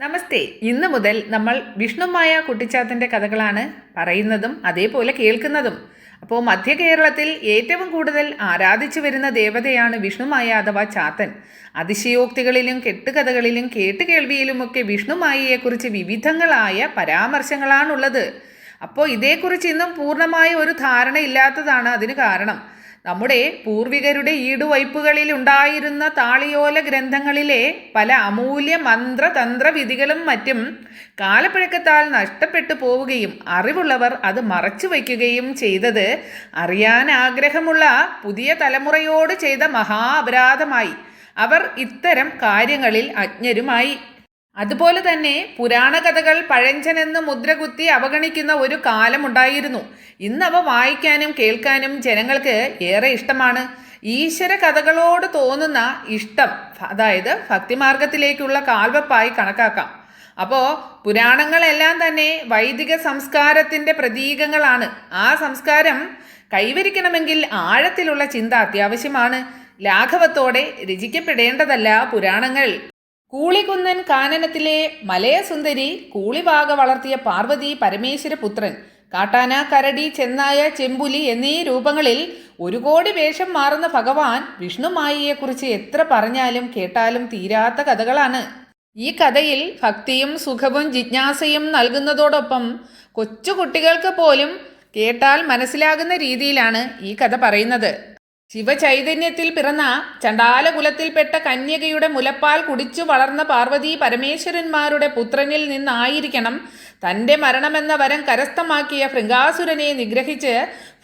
നമസ്തേ. ഇന്ന് മുതൽ നമ്മൾ വിഷ്ണുമായ കുട്ടിച്ചാത്തന്റെ കഥകളാണ് പറയുന്നതും അതേപോലെ കേൾക്കുന്നതും. അപ്പോൾ മധ്യ കേരളത്തിൽ ഏറ്റവും കൂടുതൽ ആരാധിച്ചു വരുന്ന ദേവതയാണ് വിഷ്ണുമായ അഥവാ ചാത്തൻ. അതിശയോക്തികളിലും കെട്ടുകഥകളിലും കേട്ടുകേൾവിയിലുമൊക്കെ വിഷ്ണുമായയെക്കുറിച്ച് വിവിധങ്ങളായ പരാമർശങ്ങളാണുള്ളത്. അപ്പോൾ ഇതേക്കുറിച്ച് ഇന്നും പൂർണമായ ഒരു ധാരണ ഇല്ലാത്തതാണ് അതിന് കാരണം. നമ്മുടെ പൂർവികരുടെ ഈടുവയ്പ്പുകളിൽ ഉണ്ടായിരുന്ന താളിയോല ഗ്രന്ഥങ്ങളിലെ പല അമൂല്യ മന്ത്രതന്ത്ര വിധികളും മറ്റും കാലപ്പഴക്കത്താൽ നഷ്ടപ്പെട്ടു പോവുകയും അറിവുള്ളവർ അത് മറച്ചു വയ്ക്കുകയും ചെയ്തത് അറിയാൻ ആഗ്രഹമുള്ള പുതിയ തലമുറയോട് ചെയ്ത മഹാ അപരാധമായി. അവർ ഇത്തരം കാര്യങ്ങളിൽ അജ്ഞരുമായി. അതുപോലെ തന്നെ പുരാണ കഥകൾ പഴഞ്ചനെന്ന് മുദ്രകുത്തി അവഗണിക്കുന്ന ഒരു കാലമുണ്ടായിരുന്നു. ഇന്നവ വായിക്കാനും കേൾക്കാനും ജനങ്ങൾക്ക് ഏറെ ഇഷ്ടമാണ്. ഈശ്വര കഥകളോട് തോന്നുന്ന ഇഷ്ടം അതായത് ഭക്തിമാർഗത്തിലേക്കുള്ള കാൽവെപ്പായി കണക്കാക്കാം. അപ്പോൾ പുരാണങ്ങളെല്ലാം തന്നെ വൈദിക സംസ്കാരത്തിന്റെ പ്രതീകങ്ങളാണ്. ആ സംസ്കാരം കൈവരിക്കണമെങ്കിൽ ആഴത്തിലുള്ള ചിന്ത അത്യാവശ്യമാണ്. ലാഘവത്തോടെ രചിക്കപ്പെടേണ്ടതല്ല പുരാണങ്ങൾ. കൂളികുന്നൻ കാനനത്തിലെ മലയസുന്ദരി കൂളിവാക വളർത്തിയ പാർവതി പരമേശ്വരപുത്രൻ കാട്ടാന കരടി ചെന്നായ ചെമ്പുലി എന്നീ രൂപങ്ങളിൽ ഒരു കോടി വേഷം മാറുന്ന ഭഗവാൻ വിഷ്ണുമായിയെക്കുറിച്ച് എത്ര പറഞ്ഞാലും കേട്ടാലും തീരാത്ത കഥകളാണ്. ഈ കഥയിൽ ഭക്തിയും സുഖവും ജിജ്ഞാസയും നൽകുന്നതോടൊപ്പം കൊച്ചുകുട്ടികൾക്ക് പോലും കേട്ടാൽ മനസ്സിലാകുന്ന രീതിയിലാണ് ഈ കഥ പറയുന്നത്. ശിവചൈതന്യത്തിൽ പിറന്ന ചണ്ടാലകുലത്തിൽപ്പെട്ട കന്യകയുടെ മുലപ്പാൽ കുടിച്ചു വളർന്ന പാർവതി പരമേശ്വരന്മാരുടെ പുത്രനിൽ നിന്നായിരിക്കണം തന്റെ മരണമെന്ന വരം കരസ്ഥമാക്കിയ ഭൃംഗാസുരനെ നിഗ്രഹിച്ച്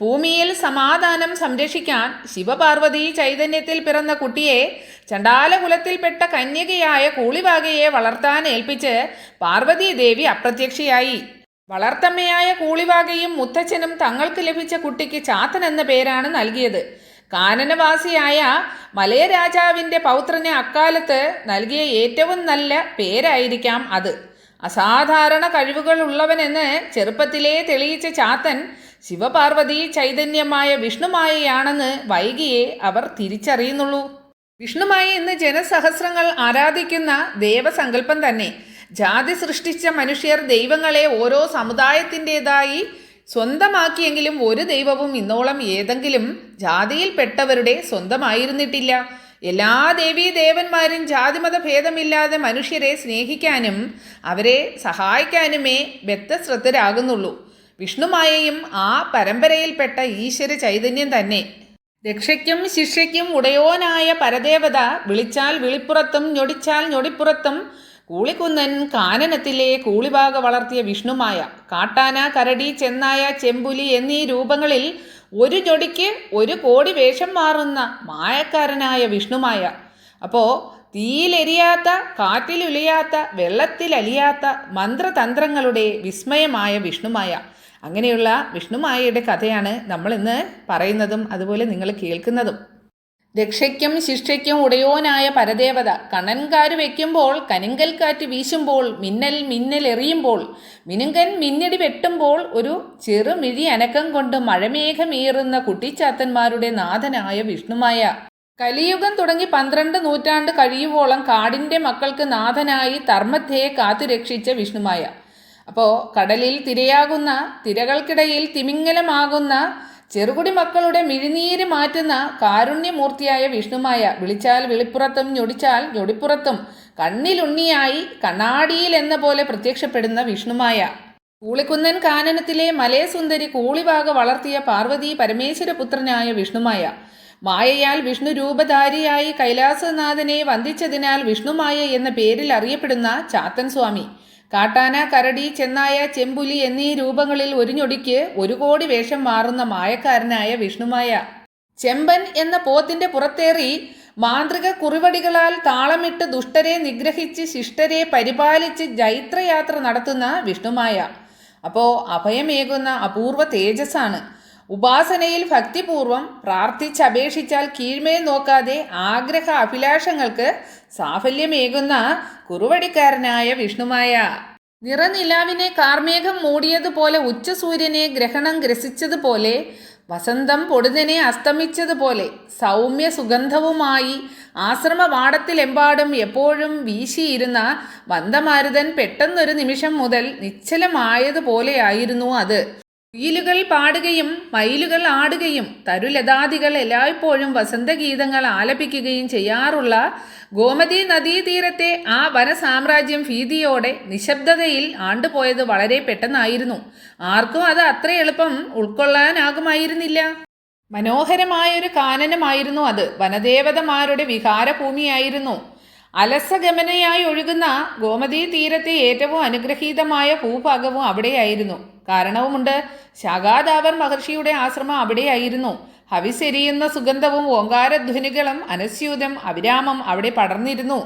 ഭൂമിയിൽ സമാധാനം സംരക്ഷിക്കാൻ ശിവപാർവതി ചൈതന്യത്തിൽ പിറന്ന കുട്ടിയെ ചണ്ടാലകുലത്തിൽപ്പെട്ട കന്യകയായ കൂളിവാകയെ വളർത്താൻ ഏൽപ്പിച്ച് പാർവതി ദേവി അപ്രത്യക്ഷയായി. വളർത്തമ്മയായ കൂളിവാകയും മുത്തച്ഛനും തങ്ങൾക്ക് ലഭിച്ച കുട്ടിക്ക് ചാത്തൻ എന്ന പേരാണ് നൽകിയത്. കാനനവാസിയായ മലയരാജാവിന്റെ പൗത്രന് അക്കാലത്ത് നൽകിയ ഏറ്റവും നല്ല പേരായിരിക്കാം അത്. അസാധാരണ കഴിവുകൾ ഉള്ളവനെന്ന് ചെറുപ്പത്തിലേ തെളിയിച്ച ചാത്തൻ ശിവപാർവതി ചൈതന്യമായ വിഷ്ണുമായയാണെന്ന് വൈകിയെ അവർ തിരിച്ചറിയുന്നുള്ളൂ. വിഷ്ണുമായി ഇന്ന് ജനസഹസ്രങ്ങൾ ആരാധിക്കുന്ന ദേവസങ്കല്പം തന്നെ ജാതി സൃഷ്ടിച്ച മനുഷ്യർ ദൈവങ്ങളെ ഓരോ സമുദായത്തിന്റെതായി സ്വന്തമാക്കിയെങ്കിലും ഒരു ദൈവവും ഇന്നോളം ഏതെങ്കിലും ജാതിയിൽപ്പെട്ടവരുടെ സ്വന്തമായിരുന്നിട്ടില്ല. എല്ലാ ദേവീ ദേവന്മാരും ജാതിമത ഭേദമില്ലാതെ മനുഷ്യരെ സ്നേഹിക്കാനും അവരെ സഹായിക്കാനുമേ ബദ്ധശ്രദ്ധരാകുന്നുള്ളൂ വിഷ്ണുമായയും ആ പരമ്പരയിൽപ്പെട്ട ഈശ്വര ചൈതന്യം തന്നെ. രക്ഷയ്ക്കും ശിക്ഷയ്ക്കും ഉടയോനായ പരദേവത വിളിച്ചാൽ വിളിപ്പുറത്തും ഞൊടിച്ചാൽ ഞൊടിപ്പുറത്തും കൂളിക്കുന്നൻ കാനനത്തിലെ കൂളിഭാഗ വളർത്തിയ വിഷ്ണുമായ കാട്ടാന കരടി ചെന്നായ ചെമ്പുലി എന്നീ രൂപങ്ങളിൽ ഒരു ജൊടിക്ക് ഒരു കോടി വേഷം മാറുന്ന മായക്കാരനായ വിഷ്ണുമായ. അപ്പോൾ തീയിലെരിയാത്ത കാറ്റിലുലിയാത്ത വെള്ളത്തിലലിയാത്ത മന്ത്രതന്ത്രങ്ങളുടെ വിസ്മയമായ വിഷ്ണുമായ. അങ്ങനെയുള്ള വിഷ്ണുമായയുടെ കഥയാണ് നമ്മൾ ഇന്ന് പറയുന്നതും അതുപോലെ നിങ്ങൾ കേൾക്കുന്നതും. രക്ഷയ്ക്കും ശിക്ഷയ്ക്കും ഉടയോനായ പരദേവത. കണൻകാര് വയ്ക്കുമ്പോൾ കനിങ്കൽ കാറ്റ് വീശുമ്പോൾ മിന്നൽ മിന്നൽ എറിയുമ്പോൾ മിനുങ്കൻ മിന്നടി വെട്ടുമ്പോൾ ഒരു ചെറുമിഴി അനക്കം കൊണ്ട് മഴമേഘമേറുന്ന കുട്ടിച്ചാത്തന്മാരുടെ നാഥനായ വിഷ്ണുമായ. കലിയുഗം തുടങ്ങി പന്ത്രണ്ട് നൂറ്റാണ്ട് കഴിയുവോളം കാടിന്റെ മക്കൾക്ക് നാഥനായി ധർമ്മത്തെ കാത്തുരക്ഷിച്ച വിഷ്ണുമായ. അപ്പോൾ കടലിൽ തിരയാകുന്ന തിരകൾക്കിടയിൽ തിമിംഗലമാകുന്ന ചെറുകുടി മക്കളുടെ മിഴിനീര് മാറ്റുന്ന കാരുണ്യമൂർത്തിയായ വിഷ്ണുമായ വിളിച്ചാൽ വിളിപ്പുറത്തും ഞൊടിച്ചാൽ ഞൊടിപ്പുറത്തും കണ്ണിലുണ്ണിയായി കണ്ണാടിയിൽ എന്ന പോലെ പ്രത്യക്ഷപ്പെടുന്ന വിഷ്ണുമായ. കൂളിക്കുന്നൻ കാനനത്തിലെ മലയസുന്ദരി കൂളിവാക വളർത്തിയ പാർവതി പരമേശ്വരപുത്രനായ വിഷ്ണുമായ. മായയാൽ വിഷ്ണു രൂപധാരിയായി കൈലാസനാഥനെ വന്ദിച്ചതിനാൽ വിഷ്ണുമായ എന്ന പേരിൽ അറിയപ്പെടുന്ന ചാത്തൻ സ്വാമി. കാട്ടാന കരടി ചെന്നായ ചെമ്പുലി എന്നീ രൂപങ്ങളിൽ ഒരു ഞൊടിക്ക് ഒരു കോടി വേഷം മാറുന്ന മായക്കാരനായ വിഷ്ണുമായ. ചെമ്പൻ എന്ന പോത്തിന്റെ പുറത്തേറി മാന്ത്രിക കുറിവടികളാൽ താളമിട്ട് ദുഷ്ടരെ നിഗ്രഹിച്ച് ശിഷ്ടരെ പരിപാലിച്ച് ജൈത്രയാത്ര നടത്തുന്ന വിഷ്ണുമായ. അപ്പോൾ അഭയമേകുന്ന അപൂർവ തേജസ്സാണ്. ഉപാസനയിൽ ഭക്തിപൂർവം പ്രാർത്ഥിച്ചപേക്ഷിച്ചാൽ കീഴ്മേൽ നോക്കാതെ ആഗ്രഹ അഭിലാഷങ്ങൾക്ക് സാഫല്യമേകുന്ന കുറുവടിക്കാരനായ വിഷ്ണുമായ. നിറനിലാവിനെ കാർമേഘം മൂടിയതുപോലെ ഉച്ചസൂര്യനെ ഗ്രഹണം ഗ്രസിച്ചതുപോലെ വസന്തം പൊടുന്നനെ അസ്തമിച്ചതുപോലെ സൗമ്യ സുഗന്ധവുമായി ആശ്രമവാടത്തിലെമ്പാടും എപ്പോഴും വീശിയിരുന്ന വന്ദമാരുതൻ പെട്ടെന്നൊരു നിമിഷം മുതൽ നിശ്ചലമായതുപോലെയായിരുന്നു അത്. കുയിലുകൾ പാടുകയും മയിലുകൾ ആടുകയും തരുലതാദികൾ എല്ലായ്പ്പോഴും വസന്തഗീതങ്ങൾ ആലപിക്കുകയും ചെയ്യാറുള്ള ഗോമതി നദീതീരത്തെ ആ വനസാമ്രാജ്യം ഭീതിയോടെ നിശബ്ദതയിൽ ആണ്ടുപോയത് വളരെ പെട്ടെന്നായിരുന്നു. ആർക്കും അത് അത്ര എളുപ്പം ഉൾക്കൊള്ളാനാകുമായിരുന്നില്ല. മനോഹരമായൊരു കാനനമായിരുന്നു അത്. വനദേവതമാരുടെ വിഹാരഭൂമിയായിരുന്നു. അലസഗമനയായി ഒഴുകുന്ന ഗോമതീ തീരത്തെ ഏറ്റവും അനുഗ്രഹീതമായ ഭൂഭാഗവും അവിടെയായിരുന്നു. കാരണവുമുണ്ട് ശാഖാദാവർ മഹർഷിയുടെ ആശ്രമം അവിടെയായിരുന്നു. ഹവിസെരിയുന്ന സുഗന്ധവും ഓങ്കാരധ്വനികളും അനസ്യൂതം അവിരാമം അവിടെ പടർന്നിരുന്നു.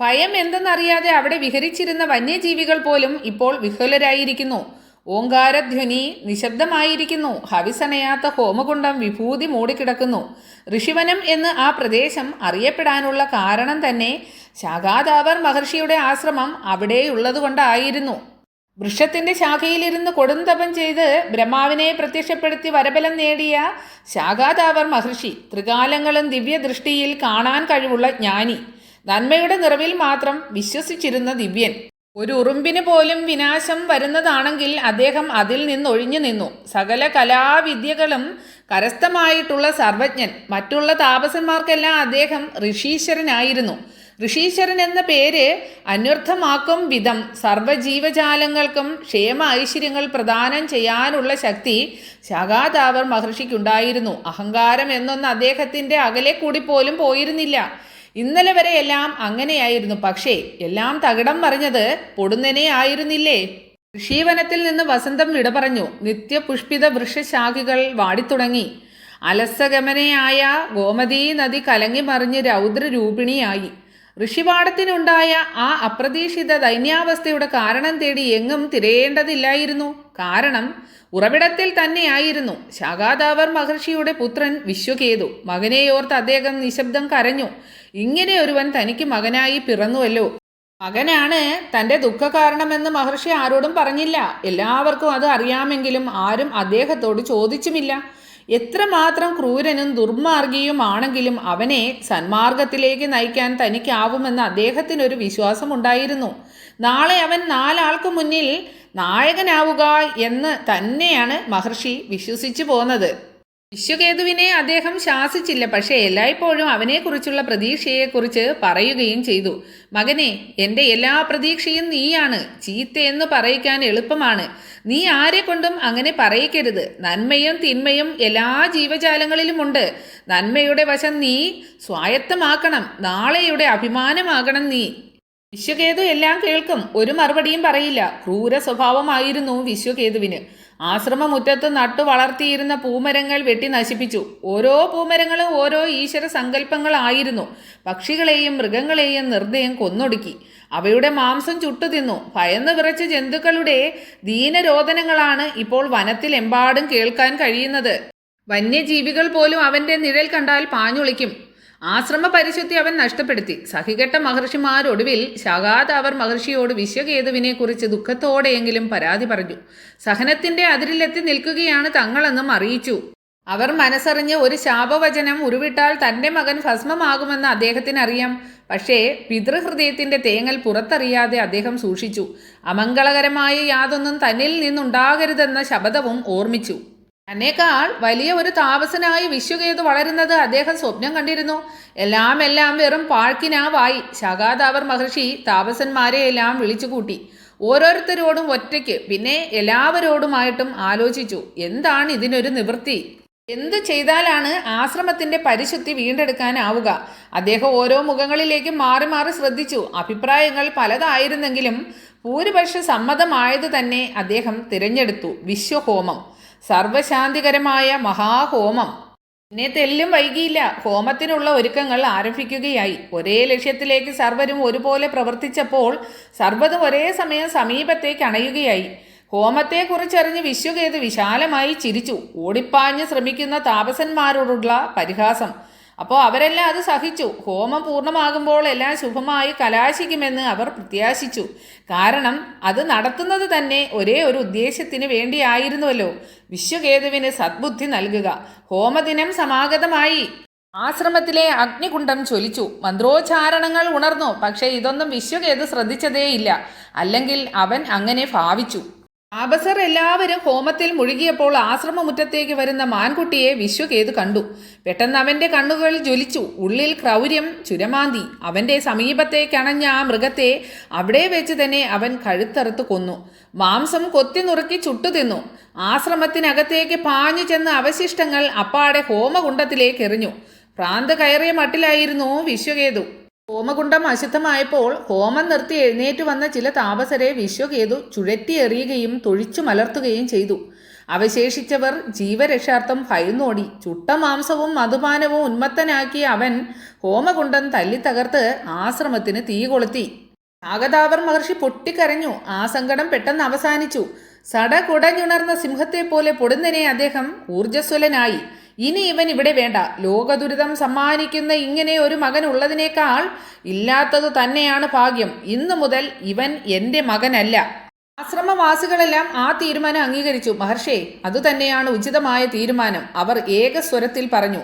ഭയം എന്തെന്നറിയാതെ അവിടെ വിഹരിച്ചിരുന്ന വന്യജീവികൾ പോലും ഇപ്പോൾ വിഹുലരായിരിക്കുന്നു ഓങ്കാരധ്വനി നിശബ്ദമായിരിക്കുന്നു. ഹവിസണയാത്ത ഹോമകുണ്ടം വിഭൂതി മൂടിക്കിടക്കുന്നു. ഋഷിവനം എന്ന് ആ പ്രദേശം അറിയപ്പെടാനുള്ള കാരണം തന്നെ ശാഖാദാവർ മഹർഷിയുടെ ആശ്രമം അവിടെയുള്ളതുകൊണ്ടായിരുന്നു. വൃക്ഷത്തിന്റെ ശാഖയിലിരുന്ന് കൊടുന്തപം ചെയ്ത് ബ്രഹ്മാവിനെ പ്രത്യക്ഷപ്പെടുത്തി വരബലം നേടിയ ശാഖാദാവർ മഹർഷി ത്രികാലങ്ങളും ദിവ്യദൃഷ്ടിയിൽ കാണാൻ കഴിവുള്ള ജ്ഞാനി. നന്മയുടെ നിറവിൽ മാത്രം വിശ്വസിച്ചിരുന്ന ദിവ്യൻ. ഒരു ഉറുമ്പിന് പോലും വിനാശം വരുന്നതാണെങ്കിൽ അദ്ദേഹം അതിൽ നിന്നൊഴിഞ്ഞു നിന്നു. സകല കലാവിദ്യകളും കരസ്ഥമായിട്ടുള്ള സർവജ്ഞൻ. മറ്റുള്ള താപസന്മാർക്കെല്ലാം അദ്ദേഹം ഋഷീശ്വരനായിരുന്നു. ഋഷീശ്വരൻ എന്ന പേര് അന്വർത്ഥമാക്കും വിധം സർവജീവജാലങ്ങൾക്കും ക്ഷേമ ഐശ്വര്യങ്ങൾ പ്രദാനം ചെയ്യാനുള്ള ശക്തി ശാഖാതാവർ മഹർഷിക്കുണ്ടായിരുന്നു. അഹങ്കാരം എന്നൊന്ന് അദ്ദേഹത്തിന്റെ അകലെ കൂടി പോലും പോയിരുന്നില്ല. ഇന്നലെ വരെ എല്ലാം അങ്ങനെയായിരുന്നു. പക്ഷേ എല്ലാം തകിടം മറിഞ്ഞത് പൊടുന്നനെ ആയിരുന്നില്ലേ? ഋഷീവനത്തിൽ നിന്ന് വസന്തം വിട പറഞ്ഞു. നിത്യപുഷ്പിത വൃക്ഷശാഖികൾ വാടിത്തുടങ്ങി. അലസഗമനയായ ഗോമതീ നദി കലങ്ങി മറിഞ്ഞ് രൗദ്രരൂപിണിയായി. ഋഷിപാടത്തിനുണ്ടായ ആ അപ്രതീക്ഷിത ദൈന്യാവസ്ഥയുടെ കാരണം തേടി എങ്ങും തിരയേണ്ടതില്ലായിരുന്നു. കാരണം ഉറവിടത്തിൽ തന്നെയായിരുന്നു ശാഖാദാവർ മഹർഷിയുടെ പുത്രൻ വിശ്വകേതു. മകനെയോർത്ത് അദ്ദേഹം നിശബ്ദം കരഞ്ഞു. ഇങ്ങനെ ഒരുവൻ തനിക്ക് മകനായി പിറന്നുവല്ലോ. മകനാണ് തന്റെ ദുഃഖകാരണമെന്ന് മഹർഷി ആരോടും പറഞ്ഞില്ല. എല്ലാവർക്കും അത് അറിയാമെങ്കിലും ആരും അദ്ദേഹത്തോട് ചോദിച്ചുമില്ല. എത്രമാത്രം ക്രൂരനും ദുർമാർഗിയുമാണെങ്കിലും അവനെ സന്മാർഗത്തിലേക്ക് നയിക്കാൻ തനിക്കാവുമെന്ന് അദ്ദേഹത്തിനൊരു വിശ്വാസമുണ്ടായിരുന്നു. നാളെ അവൻ നാലാൾക്ക് മുന്നിൽ നായകനാവുക എന്ന് തന്നെയാണ് മഹർഷി വിശ്വസിച്ചു പോന്നത്. വിശ്വകേതുവിനെ അദ്ദേഹം ശാസിച്ചില്ല പക്ഷേ എല്ലായ്പ്പോഴും അവനെക്കുറിച്ചുള്ള പ്രതീക്ഷയെക്കുറിച്ച് പറയുകയും ചെയ്തു. മകനെ എന്റെ എല്ലാ പ്രതീക്ഷയും നീയാണ്. ചീത്തയെന്ന് പറയിക്കാൻ എളുപ്പമാണ്. നീ ആരെ കൊണ്ടും അങ്ങനെ പറയിക്കരുത്. നന്മയും തിന്മയും എല്ലാ ജീവജാലങ്ങളിലുമുണ്ട്. നന്മയുടെ വശം നീ സ്വായത്തമാക്കണം. നാളെയുടെ അഭിമാനമാകണം നീ. വിശ്വകേതു എല്ലാം കേൾക്കും. ഒരു മറുപടിയും പറയില്ല. ക്രൂര സ്വഭാവമായിരുന്നു വിശ്വകേതുവിന്. ആശ്രമമുറ്റത്ത് നട്ടു വളർത്തിയിരുന്ന പൂമരങ്ങൾ വെട്ടി നശിപ്പിച്ചു. ഓരോ പൂമരങ്ങളും ഓരോ ഈശ്വര സങ്കല്പങ്ങളായിരുന്നു. പക്ഷികളെയും മൃഗങ്ങളെയും നിർദ്ദയം കൊന്നൊടുക്കി. അവയുടെ മാംസം ചുട്ടു തിന്നു ഭയന്ന് വിറച്ച ജന്തുക്കളുടെ ദീനരോധനങ്ങളാണ് ഇപ്പോൾ വനത്തിലെമ്പാടും കേൾക്കാൻ കഴിയുന്നത്. വന്യജീവികൾ പോലും അവന്റെ നിഴൽ കണ്ടാൽ പാഞ്ഞുളിക്കും. ആശ്രമ പരിശുദ്ധി അവൻ നഷ്ടപ്പെടുത്തി. സഹികെട്ട മഹർഷിമാരൊടുവിൽ ശാഖാദാവർ മഹർഷിയോട് വിശ്വകേതുവിനെക്കുറിച്ച് ദുഃഖത്തോടെയെങ്കിലും പരാതി പറഞ്ഞു. സഹനത്തിന്റെ അതിരിലെത്തി നിൽക്കുകയാണ് തങ്ങളെന്നും അറിയിച്ചു. അവർ മനസ്സറിഞ്ഞ് ഒരു ശാപവചനം ഉരുവിട്ടാൽ തന്റെ മകൻ ഭസ്മമാകുമെന്ന് അദ്ദേഹത്തിന് അറിയാം പക്ഷേ പിതൃഹൃദയത്തിന്റെ തേങ്ങൽ പുറത്തറിയാതെ അദ്ദേഹം സൂക്ഷിച്ചു. അമംഗളകരമായ യാതൊന്നും തന്നിൽ നിന്നുണ്ടാകരുതെന്ന ശബദവും ഓർമ്മിച്ചു. തന്നേക്കാൾ വലിയ ഒരു താപസനായി വിശ്വകേതു വളരുന്നത് അദ്ദേഹം സ്വപ്നം കണ്ടിരുന്നു. എല്ലാം എല്ലാം വെറും പാഴ്ക്കിനാവായി ശകാദാവർ മഹർഷി താപസന്മാരെ എല്ലാം വിളിച്ചുകൂട്ടി. ഓരോരുത്തരോടും ഒറ്റയ്ക്ക് പിന്നെ എല്ലാവരോടുമായിട്ടും ആലോചിച്ചു എന്താണ് ഇതിനൊരു നിവൃത്തി? എന്ത് ചെയ്താലാണ് ആശ്രമത്തിന്റെ പരിശുദ്ധി വീണ്ടെടുക്കാനാവുക? അദ്ദേഹം ഓരോ മുഖങ്ങളിലേക്കും മാറി മാറി ശ്രദ്ധിച്ചു. അഭിപ്രായങ്ങൾ പലതായിരുന്നെങ്കിലും ഭൂരിപക്ഷ സമ്മതമായത് തന്നെ അദ്ദേഹം തിരഞ്ഞെടുത്തു. വിശ്വഹോമം. സർവശാന്തികരമായ മഹാഹോമം. പിന്നെ തെല്ലും വൈകിയില്ല. ഹോമത്തിനുള്ള ഒരുക്കങ്ങൾ ആരംഭിക്കുകയായി. ഒരേ ലക്ഷ്യത്തിലേക്ക് സർവരും ഒരുപോലെ പ്രവർത്തിച്ചപ്പോൾ സർവതും ഒരേ സമയം സമീപത്തേക്ക് അണയുകയായി. ഹോമത്തെക്കുറിച്ചറിഞ്ഞ് വിശ്വകേതു വിശാലമായി ചിരിച്ചു. ഓടിപ്പാഞ്ഞ് ശ്രമിക്കുന്ന താപസന്മാരോടുള്ള പരിഹാസം. അപ്പോൾ അവരെല്ലാം അത് സഹിച്ചു. ഹോമം പൂർണമാകുമ്പോൾ എല്ലാം ശുഭമായി കലാശിക്കുമെന്ന് അവർ പ്രത്യാശിച്ചു. കാരണം അത് നടത്തുന്നത് തന്നെ ഒരേ ഒരു ഉദ്ദേശത്തിന് വേണ്ടിയായിരുന്നുവല്ലോ. വിശ്വകേതുവിന് സദ്ബുദ്ധി നൽകുക. ഹോമദിനം സമാഗതമായി. ആശ്രമത്തിലെ അഗ്നികുണ്ഡം ചൊലിച്ചു മന്ത്രോച്ചാരണങ്ങൾ ഉണർന്നു. പക്ഷേ ഇതൊന്നും വിശ്വകേതു ശ്രദ്ധിച്ചതേയില്ല. അല്ലെങ്കിൽ അവൻ അങ്ങനെ ഭാവിച്ചു. താപസർ എല്ലാവരും ഹോമത്തിൽ മുഴുകിയപ്പോൾ ആശ്രമമുറ്റത്തേക്ക് വരുന്ന മാൻകുട്ടിയെ വിശ്വകേതു കണ്ടു. പെട്ടെന്ന് അവന്റെ കണ്ണുകൾ ജ്വലിച്ചു. ഉള്ളിൽ ക്രൗര്യം ചുരമാന്തി. അവന്റെ സമീപത്തേക്കണഞ്ഞ ആ മൃഗത്തെ അവിടെ വെച്ച് തന്നെ അവൻ കഴുത്തറുത്ത് കൊന്നു. മാംസം കൊത്തി നുറുക്കി ചുട്ടു തിന്നു. ആശ്രമത്തിനകത്തേക്ക് പാഞ്ഞു ചെന്ന അവശിഷ്ടങ്ങൾ അപ്പാടെ ഹോമകുണ്ടത്തിലേക്ക് എറിഞ്ഞു. പ്രാന്ത് കയറിയ മട്ടിലായിരുന്നു വിശ്വകേതു. ഹോമകുണ്ടം അശുദ്ധമായപ്പോൾ ഹോമം നിർത്തി എഴുന്നേറ്റ് വന്ന ചില താപസരെ വിശ്വകേതു ചുഴറ്റി എറിയുകയും തൊഴിച്ചു മലർത്തുകയും ചെയ്തു. അവശേഷിച്ചവർ ജീവരക്ഷാർത്ഥം ഭയന്നോടി. ചുട്ട മാംസവും മധുപാനവും ഉന്മത്തനാക്കിയ അവൻ ഹോമകുണ്ടം തല്ലിത്തകർത്ത് ആശ്രമത്തിന് തീ കൊളുത്തി. മഹർഷി പൊട്ടിക്കരഞ്ഞു. ആ സങ്കടം പെട്ടെന്ന് അവസാനിച്ചു. സടകുടഞ്ഞുണർന്ന സിംഹത്തെപ്പോലെ സിംഹത്തെ പോലെ പൊടുന്നനെ അദ്ദേഹം ഊർജസ്വലനായി. ഇനി ഇവൻ ഇവിടെ വേണ്ട. ലോകദുരിതം സമ്മാനിക്കുന്ന ഇങ്ങനെ ഒരു മകൻ ഉള്ളതിനേക്കാൾ ഇല്ലാത്തത് തന്നെയാണ് ഭാഗ്യം. ഇന്നു മുതൽ ഇവൻ എന്റെ മകനല്ല. ആശ്രമവാസികളെല്ലാം ആ തീരുമാനം അംഗീകരിച്ചു. മഹർഷേ അതുതന്നെയാണ് ഉചിതമായ തീരുമാനം. അവർ ഏകസ്വരത്തിൽ പറഞ്ഞു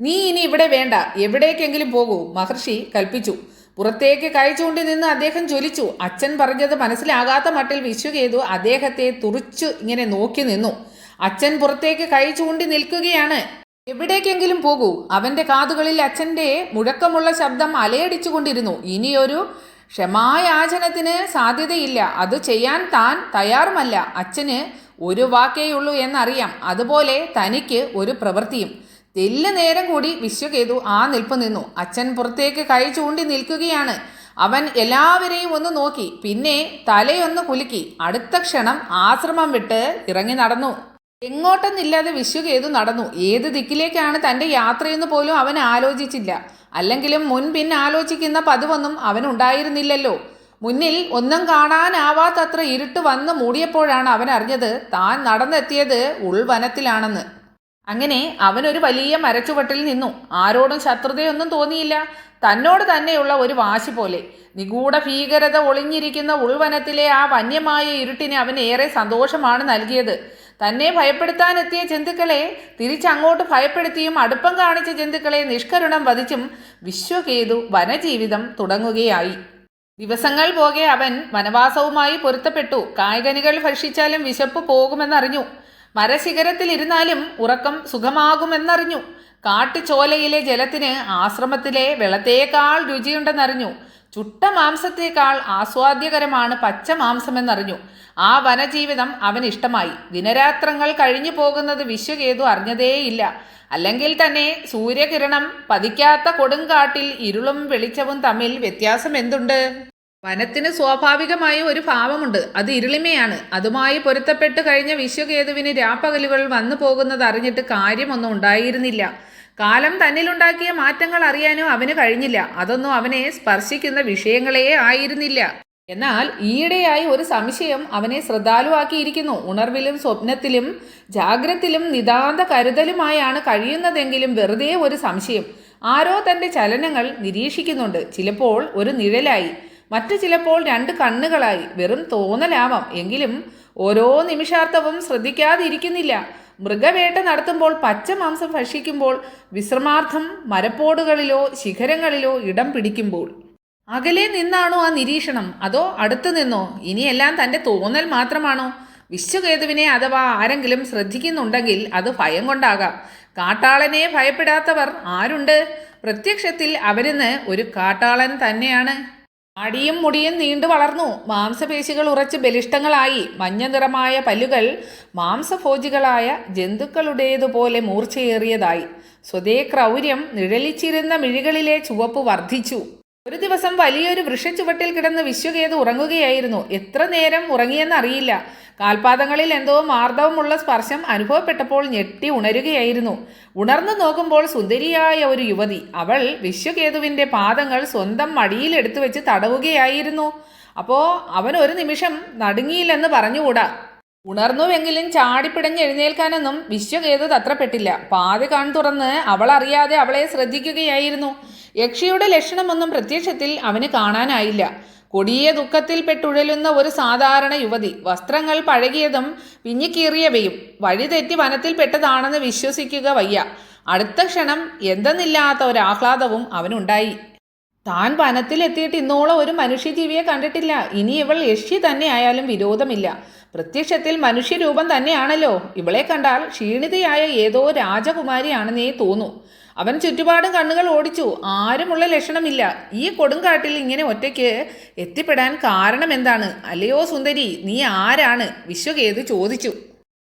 നീ ഇനി ഇവിടെ വേണ്ട. എവിടേക്കെങ്കിലും പോകൂ. മഹർഷി കൽപ്പിച്ചു. പുറത്തേക്ക് കൈ നിന്ന് അദ്ദേഹം ജ്വലിച്ചു. അച്ഛൻ പറഞ്ഞത് മനസ്സിലാകാത്ത മട്ടിൽ വിശ്വകേതു അദ്ദേഹത്തെ തുറിച്ചു ഇങ്ങനെ നോക്കി നിന്നു. അച്ഛൻ പുറത്തേക്ക് കൈ ചൂണ്ടി നിൽക്കുകയാണ്. എവിടേക്കെങ്കിലും പോകൂ. അവന്റെ കാതുകളിൽ അച്ഛന്റെ മുഴക്കമുള്ള ശബ്ദം അലയടിച്ചുകൊണ്ടിരുന്നു. ഇനിയൊരു ക്ഷമായാചനത്തിന് സാധ്യതയില്ല. അത് ചെയ്യാൻ താൻ തയ്യാറുമല്ല. അച്ഛന് ഒരു വാക്കേയുള്ളൂ എന്നറിയാം. അതുപോലെ തനിക്ക് ഒരു പ്രവൃത്തിയും. തെല്ല് നേരം കൂടി വിശ്വകേതു ആ നിൽപ്പ് നിന്നു. അച്ഛൻ പുറത്തേക്ക് കൈ ചൂണ്ടി നിൽക്കുകയാണ്. അവൻ എല്ലാവരെയും ഒന്ന് നോക്കി. പിന്നെ തലയൊന്ന് കുലുക്കി. അടുത്ത ക്ഷണം ആശ്രമം വിട്ട് ഇറങ്ങി നടന്നു. എങ്ങോട്ടെന്നില്ലാതെ വിശ്വകേതു നടന്നു. ഏത് ദിക്കിലേക്കാണ് തന്റെ യാത്രയെന്ന് പോലും അവൻ ആലോചിച്ചില്ല. അല്ലെങ്കിലും മുൻപിൻ ആലോചിക്കുന്ന പതിവൊന്നും അവനുണ്ടായിരുന്നില്ലല്ലോ മുന്നിൽ ഒന്നും കാണാനാവാത്തത്ര ഇരുട്ട് വന്ന് മൂടിയപ്പോഴാണ് അവൻ അറിഞ്ഞത് താൻ നടന്നെത്തിയത് ഉൾവനത്തിലാണെന്ന്. അങ്ങനെ അവനൊരു വലിയ മരച്ചുവട്ടിൽ നിന്നു. ആരോടും ശത്രുതയൊന്നും തോന്നിയില്ല. തന്നോട് തന്നെയുള്ള ഒരു വാശി പോലെ. നിഗൂഢ ഭീകരത ഒളിഞ്ഞിരിക്കുന്ന ഉൾവനത്തിലെ ആ വന്യമായ ഇരുട്ടിന് അവൻ ഏറെ സന്തോഷമാണ് നൽകിയത്. തന്നെ ഭയപ്പെടുത്താനെത്തിയ ജന്തുക്കളെ തിരിച്ചങ്ങോട്ട് ഭയപ്പെടുത്തിയും അടുപ്പം കാണിച്ച ജന്തുക്കളെ നിഷ്കരുണം വധിച്ചും വിശ്വകേതു വനജീവിതം തുടങ്ങുകയായി. ദിവസങ്ങൾ പോകെ അവൻ വനവാസവുമായി പൊരുത്തപ്പെട്ടു. കായകനികൾ ഭക്ഷിച്ചാലും വിശപ്പ് പോകുമെന്നറിഞ്ഞു. മരശിഖരത്തിലിരുന്നാലും ഉറക്കം സുഖമാകുമെന്നറിഞ്ഞു. കാട്ടുചോലയിലെ ജലത്തിന് ആശ്രമത്തിലെ വെള്ളത്തേക്കാൾ രുചിയുണ്ടെന്നറിഞ്ഞു. ചുട്ട മാംസത്തേക്കാൾ ആസ്വാദ്യകരമാണ് പച്ച മാംസമെന്നറിഞ്ഞു. ആ വനജീവിതം അവൻ ഇഷ്ടമായി. ദിനരാത്രങ്ങൾ കഴിഞ്ഞു പോകുന്നത് വിശ്വകേതു അറിഞ്ഞതേയില്ല. അല്ലെങ്കിൽ തന്നെ സൂര്യകിരണം പതിക്കാത്ത കൊടുങ്കാട്ടിൽ ഇരുളും വെളിച്ചവും തമ്മിൽ വ്യത്യാസം എന്തുണ്ട്? വനത്തിന് സ്വാഭാവികമായ ഒരു ഭാവമുണ്ട്. അത് ഇരുളിമയാണ്. അതുമായി പൊരുത്തപ്പെട്ട് കഴിഞ്ഞ വിശ്വകേതുവിന് രാപ്പകലുകൾ വന്നു പോകുന്നത് അറിഞ്ഞിട്ട് കാര്യമൊന്നും ഉണ്ടായിരുന്നില്ല. കാലം തന്നിലുണ്ടാക്കിയ മാറ്റങ്ങൾ അറിയാനും അവന് കഴിഞ്ഞില്ല. അതൊന്നും അവനെ സ്പർശിക്കുന്ന വിഷയങ്ങളേ ആയിരുന്നില്ല. എന്നാൽ ഈയിടെയായി ഒരു സംശയം അവനെ ശ്രദ്ധാലുവാക്കിയിരിക്കുന്നു. ഉണർവിലും സ്വപ്നത്തിലും ജാഗ്രത്തിലും നിതാന്ത കരുതലുമായാണ് കഴിയുന്നതെങ്കിലും വെറുതെ ഒരു സംശയം. ആരോ തന്റെ ചലനങ്ങൾ നിരീക്ഷിക്കുന്നുണ്ട്. ചിലപ്പോൾ ഒരു നിഴലായി മറ്റു ചിലപ്പോൾ രണ്ട് കണ്ണുകളായി. വെറും തോന്നലാവാം. എങ്കിലും ഓരോ നിമിഷാർത്ഥവും ശ്രദ്ധിക്കാതിരിക്കുന്നില്ല. മൃഗവേട്ട നടത്തുമ്പോൾ പച്ചമാംസം ഭക്ഷിക്കുമ്പോൾ വിശ്രമാർത്ഥം മരപ്പോടുകളിലോ ശിഖരങ്ങളിലോ ഇടം പിടിക്കുമ്പോൾ. അകലെ നിന്നാണോ ആ നിരീക്ഷണം? അതോ അടുത്തു നിന്നോ? ഇനിയെല്ലാം തന്റെ തോന്നൽ മാത്രമാണോ? വിശ്വകേതുവിനെ അഥവാ ആരെങ്കിലും ശ്രദ്ധിക്കുന്നുണ്ടെങ്കിൽ അത് ഭയം കൊണ്ടാകാം. കാട്ടാളനെ ഭയപ്പെടാത്തവർ ആരുണ്ട്? പ്രത്യക്ഷത്തിൽ അവരിന്ന് ഒരു കാട്ടാളൻ തന്നെയാണ്. അടിയും മുടിയും നീണ്ടു വളർന്നു. മാംസപേശികൾ ഉറച്ച് ബലിഷ്ടങ്ങളായി മഞ്ഞ നിറമായ പല്ലുകൾ മാംസഭോജികളായ ജന്തുക്കളുടേതുപോലെ മൂർച്ചയേറിയതായി. സ്വതേ ക്രൗര്യം നിഴലിച്ചിരുന്ന മിഴികളിലെ ചുവപ്പ് വർദ്ധിച്ചു. ഒരു ദിവസം വലിയൊരു വൃക്ഷച്ചുവട്ടിൽ കിടന്ന് വിശ്വകേതു ഉറങ്ങുകയായിരുന്നു. എത്ര നേരം ഉറങ്ങിയെന്ന് അറിയില്ല കാൽപാദങ്ങളിൽ എന്തോ മാർദ്ദവമുള്ള സ്പർശം അനുഭവപ്പെട്ടപ്പോൾ ഞെട്ടി ഉണരുകയായിരുന്നു. ഉണർന്നു നോക്കുമ്പോൾ സുന്ദരിയായ ഒരു യുവതി. അവൾ വിശ്വകേതുവിന്റെ പാദങ്ങൾ സ്വന്തം മടിയിലെടുത്തു വെച്ച് തടവുകയായിരുന്നു. അപ്പോൾ അവൻ ഒരു നിമിഷം നടുങ്ങിയില്ലെന്ന് പറഞ്ഞുകൂടാ? ഉണർന്നുവെങ്കിലും ചാടിപ്പിടഞ്ഞ് എഴുന്നേൽക്കാനൊന്നും വിശ്വകേതു തത്രപ്പെട്ടില്ല. പാതി കൺ തുറന്ന് അവൾ അറിയാതെ അവളെ ശ്രദ്ധിക്കുകയായിരുന്നു. യക്ഷിയുടെ ലക്ഷണമൊന്നും പ്രത്യക്ഷത്തിൽ അവന് കാണാനായില്ല. കൊടിയ ദുഃഖത്തിൽ പെട്ടുഴലുന്ന ഒരു സാധാരണ യുവതി വസ്ത്രങ്ങൾ പഴകിയതും പിഞ്ഞിക്കീറിയവയും വഴിതെറ്റി വനത്തിൽ പെട്ടതാണെന്ന് വിശ്വസിക്കുക വയ്യ. അടുത്ത ക്ഷണം എന്തെന്നില്ലാത്ത ഒരു ഒരാഹ്ലാദവും അവനുണ്ടായി. താൻ വനത്തിലെത്തിയിട്ട് ഇന്നോളം ഒരു മനുഷ്യജീവിയെ കണ്ടിട്ടില്ല. ഇനി ഇവൾ യക്ഷി തന്നെയായാലും വിരോധമില്ല. പ്രത്യക്ഷത്തിൽ മനുഷ്യരൂപം തന്നെയാണല്ലോ. ഇവളെ കണ്ടാൽ ക്ഷീണിതയായ ഏതോ രാജകുമാരിയാണെന്നേ തോന്നൂ. അവൻ ചുറ്റുപാടും കണ്ണുകൾ ഓടിച്ചു. ആരുമുള്ള ലക്ഷണമില്ല. ഈ കൊടുങ്കാട്ടിൽ ഇങ്ങനെ ഒറ്റയ്ക്ക് എത്തിപ്പെടാൻ കാരണം എന്താണ്? അല്ലയോ സുന്ദരി നീ ആരാണ്? വിശ്വകേത് ചോദിച്ചു.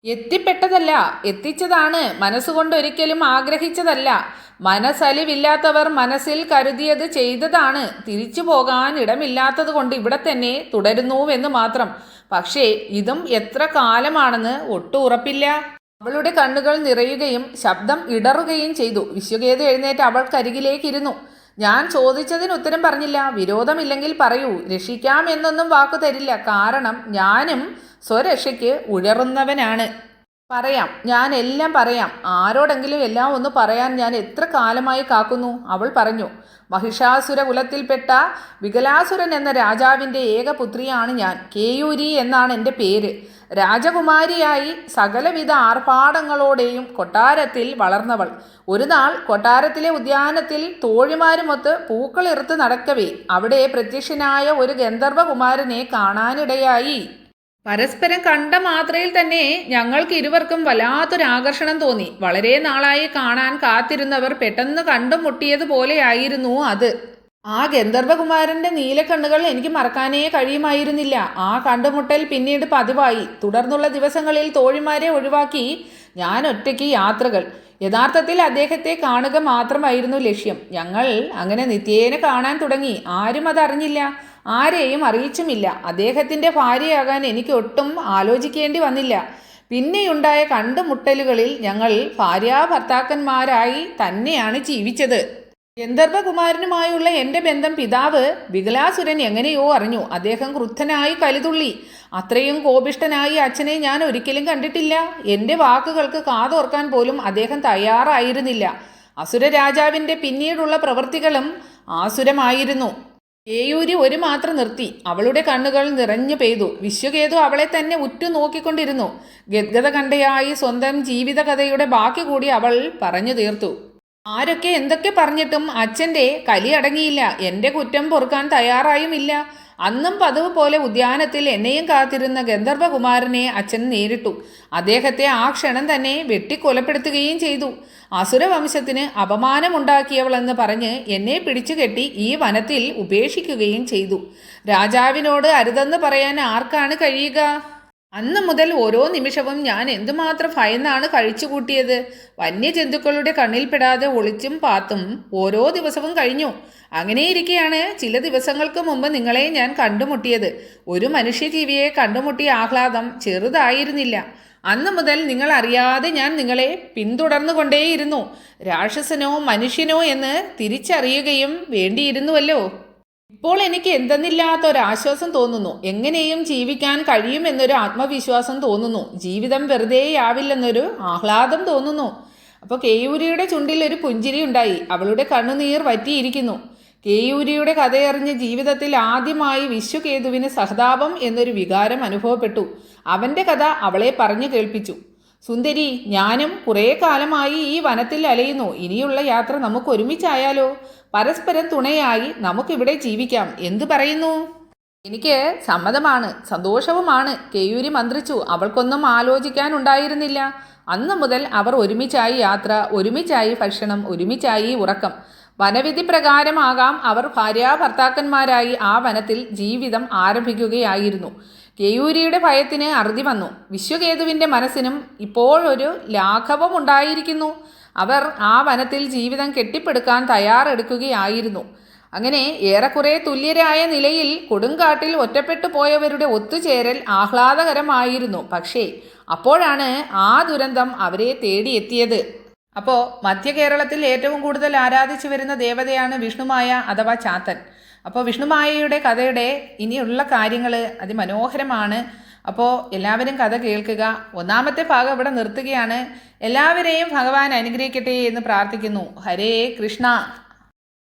എത്തിപ്പെട്ടതല്ല എത്തിച്ചതാണ്. മനസ്സുകൊണ്ട് ഒരിക്കലും ആഗ്രഹിച്ചതല്ല. മനസ്സലിവില്ലാത്തവർ മനസ്സിൽ കരുതിയത് ചെയ്തതാണ്. തിരിച്ചു പോകാൻ ഇടമില്ലാത്തത് കൊണ്ട് ഇവിടെ തന്നെ തുടരുന്നുവെന്ന് മാത്രം. പക്ഷേ ഇതും എത്ര കാലമാണെന്ന് ഒട്ടും ഉറപ്പില്ല അവളുടെ കണ്ണുകൾ നിറയുകയും ശബ്ദം ഇടറുകയും ചെയ്തു. വിശ്വകേതു എഴുന്നേറ്റ് അവൾക്കരികിലേക്കിരുന്നു. ഞാൻ ചോദിച്ചതിന് ഉത്തരം പറഞ്ഞില്ല. വിരോധമില്ലെങ്കിൽ പറയൂ. രക്ഷിക്കാം എന്നൊന്നും വാക്കു തരില്ല. കാരണം ഞാനും സ്വരക്ഷയ്ക്ക് ഉഴറുന്നവനാണ്. പറയാം. ഞാൻ എല്ലാം പറയാം. ആരോടെങ്കിലും എല്ലാം ഒന്ന് പറയാൻ ഞാൻ എത്ര കാലമായി കാക്കുന്നു? അവൾ പറഞ്ഞു. മഹിഷാസുര കുലത്തിൽപ്പെട്ട വികലാസുരൻ എന്ന രാജാവിന്റെ ഏകപുത്രിയാണ് ഞാൻ. കേയൂരി എന്നാണ് എന്റെ പേര്. രാജകുമാരിയായി സകലവിധ ആർഭാടങ്ങളോടെയും കൊട്ടാരത്തിൽ വളർന്നവൾ. ഒരു നാൾ കൊട്ടാരത്തിലെ ഉദ്യാനത്തിൽ തോഴിമാരുമൊത്ത് പൂക്കളിറുത്ത് നടക്കവേ. അവിടെ പ്രത്യക്ഷനായ ഒരു ഗന്ധർവകുമാരനെ കാണാനിടയായി. പരസ്പരം കണ്ട മാത്രയിൽ തന്നെ ഞങ്ങൾക്ക് ഇരുവർക്കും വല്ലാത്തൊരു ആകർഷണം തോന്നി. വളരെ നാളായി കാണാൻ കാത്തിരുന്നവർ പെട്ടെന്ന് കണ്ടുമുട്ടിയതുപോലെയായിരുന്നു അത്. ആ ഗന്ധർവകുമാരന്റെ നീലക്കണ്ണുകൾ എനിക്ക് മറക്കാനേ കഴിയുമായിരുന്നില്ല. ആ കണ്ടുമുട്ടൽ പിന്നീട് പതിവായി. തുടർന്നുള്ള ദിവസങ്ങളിൽ തോഴിമാരെ ഒഴിവാക്കി ഞാൻ ഒറ്റയ്ക്ക് യാത്രകൾ. യഥാർത്ഥത്തിൽ അദ്ദേഹത്തെ കാണുക മാത്രമായിരുന്നു ലക്ഷ്യം. ഞങ്ങൾ അങ്ങനെ നിത്യേന കാണാൻ തുടങ്ങി. ആരും അതറിഞ്ഞില്ല. ആരെയും അറിയിച്ചുമില്ല. അദ്ദേഹത്തിന്റെ ഭാര്യയാകാൻ എനിക്ക് ഒട്ടും ആലോചിക്കേണ്ടി വന്നില്ല. പിന്നെയുണ്ടായ കണ്ടുമുട്ടലുകളിൽ ഞങ്ങൾ ഭാര്യാഭർത്താക്കന്മാരായി തന്നെയാണ് ജീവിച്ചത്. ഗന്ധർവകുമാരനുമായുള്ള എന്റെ ബന്ധം പിതാവ് വികലാസുരൻ എങ്ങനെയോ അറിഞ്ഞു. അദ്ദേഹം ക്രുദ്ധനായി കലിതുള്ളി. അത്രയും കോപിഷ്ടനായി അച്ഛനെ ഞാൻ ഒരിക്കലും കണ്ടിട്ടില്ല. എന്റെ വാക്കുകൾക്ക് കാതോർക്കാൻ പോലും അദ്ദേഹം തയ്യാറായിരുന്നില്ല. അസുര രാജാവിന്റെ പിന്നീടുള്ള പ്രവൃത്തികളും ആസുരമായിരുന്നു. ഏയൂരി ഒരു മാത്രം നിർത്തി. അവളുടെ കണ്ണുകൾ നിറഞ്ഞു പെയ്തു. വിശ്വകേതു അവളെ തന്നെ ഉറ്റുനോക്കിക്കൊണ്ടിരുന്നു. ഗദ്ഗത കണ്ടയായി സ്വന്തം ജീവിതകഥയുടെ ബാക്കി കൂടി അവൾ പറഞ്ഞു തീർത്തു. ആരൊക്കെ എന്തൊക്കെ പറഞ്ഞിട്ടും അച്ഛന്റെ കലി അടങ്ങിയില്ല. എന്റെ കുറ്റം പൊറുക്കാൻ തയ്യാറായുമില്ല. അന്നും പതിവ് പോലെ ഉദ്യാനത്തിൽ എന്നെയും കാത്തിരുന്ന ഗന്ധർവകുമാരനെ അച്ഛൻ നേരിട്ടു. അദ്ദേഹത്തെ ആ ക്ഷണം തന്നെ വെട്ടിക്കൊലപ്പെടുത്തുകയും ചെയ്തു. അസുരവംശത്തിന് അപമാനമുണ്ടാക്കിയവളെന്ന് പറഞ്ഞ് എന്നെ പിടിച്ചു കെട്ടി ഈ വനത്തിൽ ഉപേക്ഷിക്കുകയും ചെയ്തു. രാജാവിനോട് അരുതെന്ന് പറയാൻ ആർക്കാണ് കഴിയുക? അന്ന് മുതൽ ഓരോ നിമിഷവും ഞാൻ എന്തുമാത്രം ഭയന്നാണ് കഴിച്ചുകൂട്ടിയത് വന്യജന്തുക്കളുടെ കണ്ണിൽപ്പെടാതെ ഒളിച്ചും പാത്തും ഓരോ ദിവസവും കഴിഞ്ഞു. അങ്ങനെയിരിക്കെയാണ് ചില ദിവസങ്ങൾക്ക് മുമ്പ് നിങ്ങളെ ഞാൻ കണ്ടുമുട്ടിയത്. ഒരു മനുഷ്യജീവിയെ കണ്ടുമുട്ടിയ ആഹ്ലാദം ചെറുതായിരുന്നില്ല. അന്ന് മുതൽ നിങ്ങൾ അറിയാതെ ഞാൻ നിങ്ങളെ പിന്തുടർന്നുകൊണ്ടേയിരുന്നു. രാക്ഷസനോ മനുഷ്യനോ എന്ന് തിരിച്ചറിയുകയും വേണ്ടിയിരുന്നുവല്ലോ. ഇപ്പോൾ എനിക്ക് എന്തെന്നില്ലാത്ത ഒരു ആശ്വാസം തോന്നുന്നു. എങ്ങനെയും ജീവിക്കാൻ കഴിയുമെന്നൊരു ആത്മവിശ്വാസം തോന്നുന്നു. ജീവിതം വെറുതെയാവില്ലെന്നൊരു ആഹ്ലാദം തോന്നുന്നു. അപ്പോൾ കേയൂരിയുടെ ചുണ്ടിൽ ഒരു പുഞ്ചിരി ഉണ്ടായി. അവളുടെ കണ്ണുനീർ വറ്റിയിരിക്കുന്നു. കേയൂരിയുടെ കഥയറിഞ്ഞ് ജീവിതത്തിൽ ആദ്യമായി വിശ്വകേതുവിന് സഹതാപം എന്നൊരു വികാരം അനുഭവപ്പെട്ടു. അവന്റെ കഥ അവളെ പറഞ്ഞു കേൾപ്പിച്ചു. സുന്ദരി ഞാനും കുറേ കാലമായി ഈ വനത്തിൽ അലയുന്നു. ഇനിയുള്ള യാത്ര നമുക്ക് ഒരുമിച്ചായാലോ? പരസ്പരം തുണയായി നമുക്കിവിടെ ജീവിക്കാം. എന്തു പറയുന്നു? എനിക്ക് സമ്മതമാണ്. സന്തോഷവുമാണ്. കേയൂരി മന്ത്രിച്ചു. അവൾക്കൊന്നും ആലോചിക്കാനുണ്ടായിരുന്നില്ല അന്നു മുതൽ അവർ ഒരുമിച്ചായി യാത്ര ഒരുമിച്ചായി ഭക്ഷണം ഒരുമിച്ചായി ഉറക്കം. വനവിധി പ്രകാരമാകാം അവർ ഭാര്യാഭർത്താക്കന്മാരായി ആ വനത്തിൽ ജീവിതം ആരംഭിക്കുകയായിരുന്നു. കേയൂരിയുടെ ഭയത്തിന് അറുതി വന്നു. വിശ്വകേതുവിന്റെ മനസ്സിനും ഇപ്പോഴൊരു ലാഘവം ഉണ്ടായിരിക്കുന്നു അവർ ആ വനത്തിൽ ജീവിതം കെട്ടിപ്പടുക്കാൻ തയ്യാറെടുക്കുകയായിരുന്നു. അങ്ങനെ ഏറെക്കുറെ തുല്യരായ നിലയിൽ കൊടുങ്കാട്ടിൽ ഒറ്റപ്പെട്ടു പോയവരുടെ ഒത്തുചേരൽ ആഹ്ലാദകരമായിരുന്നു. പക്ഷേ അപ്പോഴാണ് ആ ദുരന്തം അവരെ തേടിയെത്തിയത്. അപ്പോൾ മധ്യകേരളത്തിൽ ഏറ്റവും കൂടുതൽ ആരാധിച്ചു വരുന്ന ദേവതയാണ് വിഷ്ണുമായ അഥവാ ചാത്തൻ. അപ്പോൾ വിഷ്ണുമായയുടെ കഥയുടെ ഇനിയുള്ള കാര്യങ്ങൾ അതിമനോഹരമാണ്. അപ്പോൾ എല്ലാവരും കഥ കേൾക്കുക. ഒന്നാമത്തെ ഭാഗം ഇവിടെ നിർത്തുകയാണ്. എല്ലാവരെയും ഭഗവാൻ അനുഗ്രഹിക്കട്ടെ എന്ന് പ്രാർത്ഥിക്കുന്നു. ഹരേ കൃഷ്ണ.